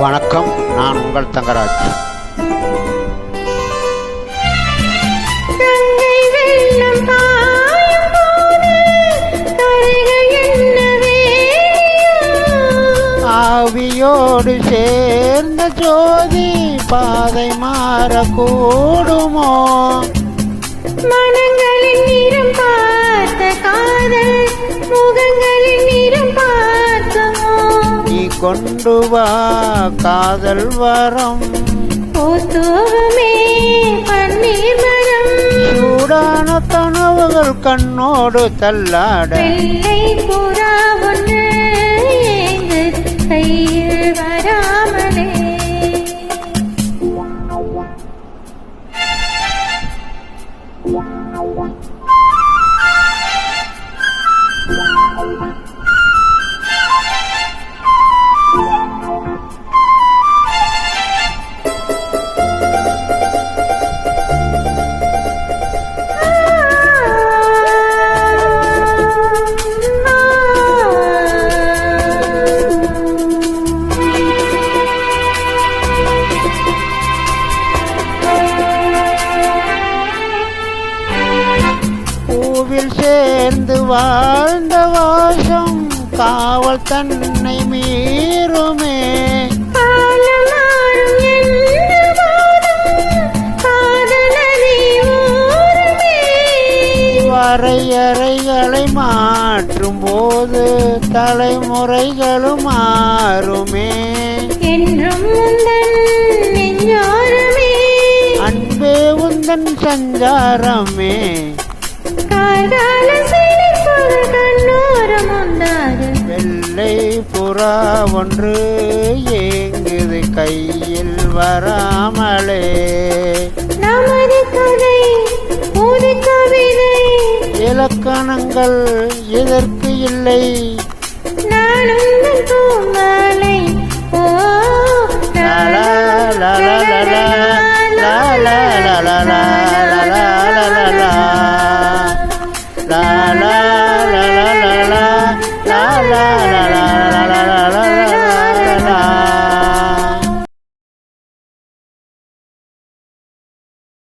வணக்கம் நான் உங்கள் தங்கராஜ். ஆவியோடு சேர்ந்த ஜோதி பாதை மாறக்கூடுமோ? மனங்க கொண்டு வா காதல் வரம். பூத்துவமே பன்னீர் மரம். சூடான கனவுகள் கண்ணோடு தள்ளாட. புறா ஒன்று பூவில் சேர்ந்து வாழ்ந்த வாசம் காவல் தன்னை மீறுமே. வரையறைகளை மாற்றும் போது தலைமுறைகளும் மாறுமே. என்றும் அன்பே உந்தன் சஞ்சாரமே. வெள்ளை புறா ஒன்று ஏங்குது கையில் வராமலே. நமது கதை ஒரு கவிதை. இலக்கணங்கள் இதற்கு இல்லை? லா லா லா